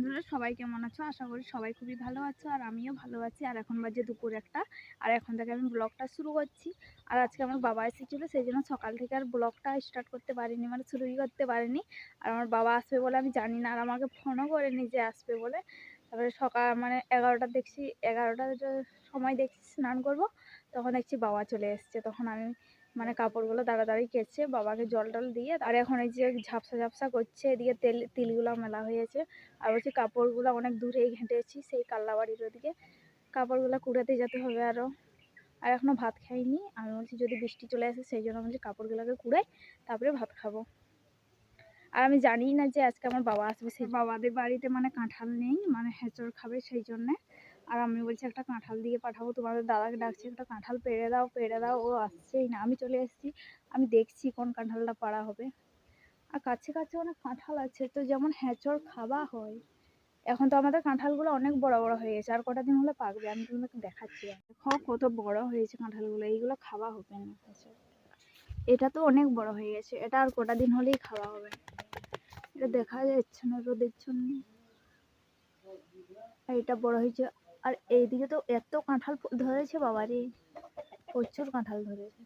বন্ধুরা, সবাই কেমন আছো? আশা করি সবাই খুবই ভালো আছো আর আমিও ভালো আছি। আর এখন বাজে দুপুর একটা, আর এখন থেকে আমি ব্লগটা শুরু করছি। আর আজকে আমার বাবা এসেছিল, সেই জন্য সকাল থেকে আর ব্লগটা স্টার্ট করতে পারিনি মানে শুরুই করতে পারিনি। আর আমার বাবা আসবে বলে আমি জানি না, আর আমাকে ফোনও করেনি যে আসবে বলে। তারপরে সকাল মানে এগারোটা দেখছি এগারোটার সময় দেখছি, স্নান করব, তখন দেখছি বাবা চলে এসছে। তখন আমি মানে কাপড়গুলো তাড়াতাড়ি কেচে বাবাকে জল টল দিয়ে, আর এখন এই যে ঝাপসা ঝাপসা করছে, এদিকে তেল, তিলগুলো মেলা হয়েছে আর বলছি কাপড়গুলো অনেক দূরেই ঘেঁটেছি, সেই কাল্লাবাড়ির ওদিকে। কাপড়গুলো কুড়াতে যেতে হবে আরও আর এখনও ভাত খাইনি আমি বলছি যদি বৃষ্টি চলে আসে, সেই জন্য বলছি কাপড়গুলোকে কুড়াই, তারপরে ভাত খাব। আর আমি জানি না যে আজকে আমার বাবা আসবে সেই বাবাদের বাড়িতে মানে কাঁঠাল নেই মানে হেঁচড় খাবে সেই জন্যে। আর আমি বলছি, একটা কাঁঠাল দিয়ে পাঠাবো, তোমাদের দাদাকে ডাকছি, একটা কাঁঠাল পেড়ে দাও পেড়ে দাও, ও আসছেই না। আমি চলে এসেছি, আমি দেখছি কোন কাঁঠালটা পাড়া হবে। আর কাছে কাছে অনেক কাঁঠাল আছে, তো যেমন হেঁচড় খাওয়া হয়, এখন তো আমাদের কাঁঠালগুলো অনেক বড় বড় হয়ে গেছে, আর কটা দিন হলে পাকবে, আমি তোমাকে দেখাচ্ছি। দেখো কত বড় হয়েছে কাঁঠালগুলো, এইগুলো খাওয়া হবে না। এটা তো অনেক বড় হয়ে গেছে, এটা আর কটা দিন হলেই খাওয়া হবে। এটা দেখা যাচ্ছে না, রোদের জন্য। এটা বড় হয়েছে আর এইদিকে তো এত কাঁঠাল ধরেছে বাবারে। প্রচুর কাঁঠাল ধরেছে।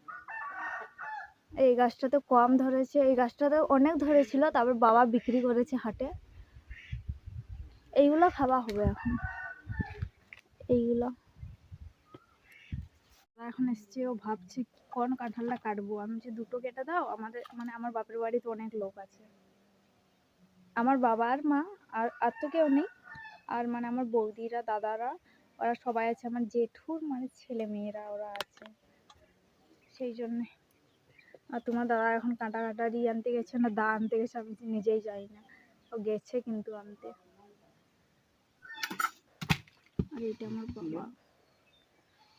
এই গাছটাতে কম ধরেছে, এই গাছটাতে অনেক ধরেছিল, তারপর বাবা বিক্রি করেছে হাটে। এইগুলো খাওয়া হবে এখন। এইগুলো। এখন এসছে, ও ভাবছে কোন কাঁঠালটা কাটবো? আমি যে দুটো কেটে দাও, আমাদের মানে আমার বাপের বাড়িতে অনেক লোক আছে। আমার বাবা আর মা, আর আর তো কেউ নেই। আর মানে আমার বৌদিরা দাদারা ওরা সবাই আছে আমার জেঠুর মানে ছেলে মেয়েরা ওরা আছে। সেই জন্যে। আর তোমার দাদা এখন কাঁটা কাটারি আনতে গেছে না দা আনতে গেছে আমি নিজেই যাই না। ও গেছে কিন্তু আনতে। আর এইটা আমার বাবা।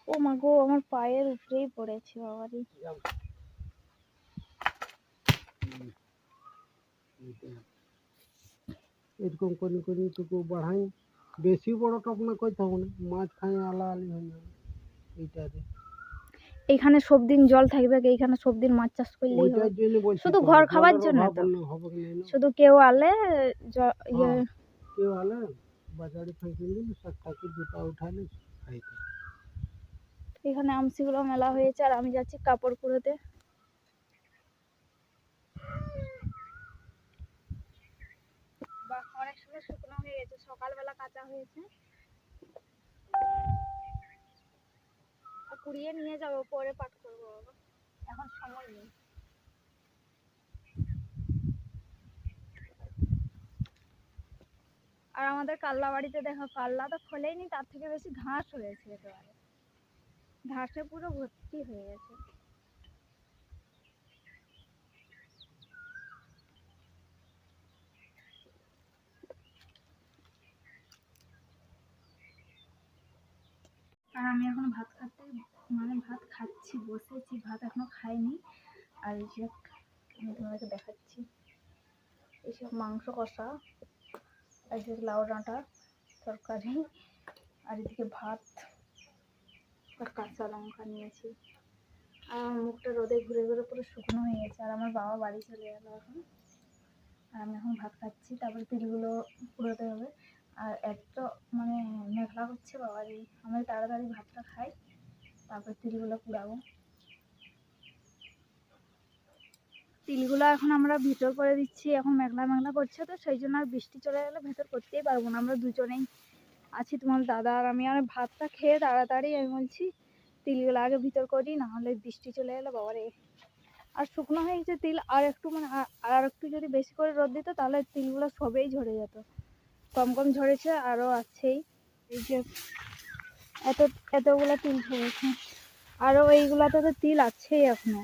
ও মা গো আমার পায়ের উপরেই পড়েছে বাবারি এরকম করে করে টুকু বাড়াই। বেশি বড় টপ না করতে হবে না। মাঝখানে আলা আলি হয়ে যাবে। এইটাতে এইখানে সব দিন জল থাকবে এইখানে সব দিন মাছ চাষ বলছি শুধু ঘর খাবার জন্য তো? শুধু কেউ আলে জ- ইয়ে হ্যাঁ। কেউ আলে বাজারে দিলে সাত টাকি দুটা উঠালে এখানে আমসিগুলো মেলা হয়েছে আর আমি যাচ্ছি কাপড় কুড়োতে। অনেক শুকনো হয়ে গেছে, সকালবেলা কাঁচা হয়েছে। কুড়িয়ে নিয়ে যাব, পরে পাট করব এখন সময় নেই। আর আমাদের কাল্লা বাড়িতে দেখো, কাল্লা তো খোলেইনি তার থেকে বেশি ঘাস হয়েছে ঘাসে পুরো ভর্তি হয়ে গেছে। আর আমি এখন ভাত খাতে মানে ভাত খাচ্ছি, বসেছি, ভাত এখনও খাইনি। আর এই যে আমি তোমাদেরকে দেখাচ্ছি। এইসব মাংস কষা, আর যে লাউ ডাঁটা তরকারি, আর এদিকে ভাত আর কাঁচা লঙ্কা নিয়েছি। আর আমার মুখটা রোদে ঘুরে ঘুরে পুরো শুকনো হয়ে গেছে, আর আমার বাবা বাড়ি চলে গেল এখন। আর আমি এখন ভাত খাচ্ছি, তারপরে তিলগুলো কুড়োতে হবে। আর এত মানে মেঘলা করছে বাবারই আমি তাড়াতাড়ি ভাতটা খাই, তারপর তিলগুলো কুড়াবো। তিলগুলো এখন আমরা ভিতর করে দিচ্ছি, এখন মেঘলা মেঘলা করছে তো, সেই জন্য আর বৃষ্টি চলে গেলে ভেতর করতেই পারব না। আমরা দুজনেই আছি, তোমার দাদা আর আমি। আর ভাতটা খেয়ে তাড়াতাড়ি আমি বলছি, তিলগুলো আগে ভিতর করি না হলে বৃষ্টি চলে এলে বাবারে। আর শুকনো হয়ে গেছে তিল, আর একটু মানে আর একটু যদি বেশি করে রোদ দিত, তাহলে তিলগুলো সবেই ঝরে যেত। কম কম ঝরেছে আরও আছেই। এই যে এত, এতগুলো তিল ঝরেছে আরও এইগুলাতে তো তিল আছেই এখনও।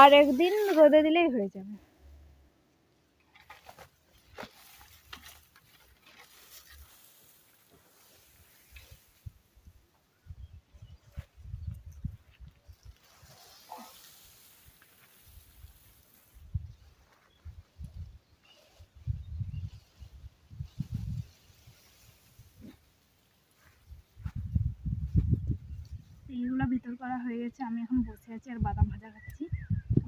আর একদিন রোদে দিলেই হয়ে যাবে। এইগুলো করা হয়ে গেছে, আমি এখন বসে আছি আর বাদাম ভাজা খাচ্ছি।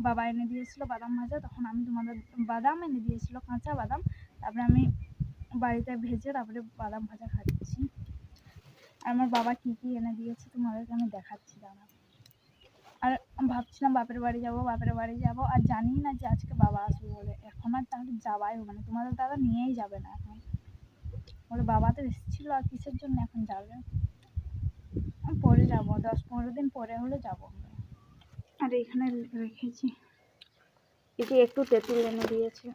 বাবা এনে দিয়েছিল বাদাম ভাজা, তখন আমি তোমাদের বাদাম এনে দিয়েছিল, কাঁচা বাদাম। তারপরে আমি বাড়িতে ভেজে তারপরে বাদাম ভাজা খাচ্ছি। আর আমার বাবা কী কী এনে দিয়েছে তোমাদেরকে আমি দেখাচ্ছি দাঁড়া আর ভাবছিলাম বাপের বাড়ি যাব, বাপের বাড়ি যাব, আর জানি না যে আজকে বাবা আসবে বলে। এখন আর তাহলে যাওয়াই হবে না, তোমাদের দাদা নিয়েই যাবে না এখন। বলে বাবা তো এসেছিল আর কিসের জন্য এখন যাবে? পরে যাব, দশ পনেরো দিন পরে হলে যাব আর এখানে রেখেছি। যে একটু তেঁতুল এনে দিয়েছে।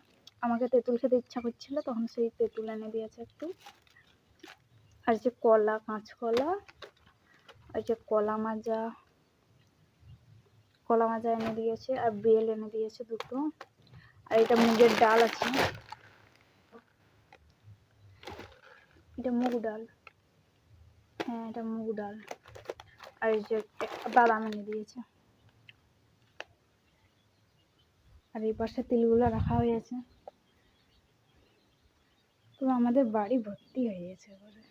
আমাকে তেঁতুল খেতে ইচ্ছা করছিল, তখন সেই তেঁতুল এনে দিয়েছে একটু। আর যে কলা, কাঁচকলা, আর যে কলা মাজা কলা মাজা এনে দিয়েছে, আর বেল এনে দিয়েছে দুটো। আর এটা মুগের ডাল আছে। এটা মুগ ডাল। হ্যাঁ এটা মুগ ডাল। আর এই যে বাদাম এনে দিয়েছে। আর এই পাশে তিলগুলো রাখা হয়েছে তো আমাদের বাড়ি ভর্তি হয়ে গেছে এবারে।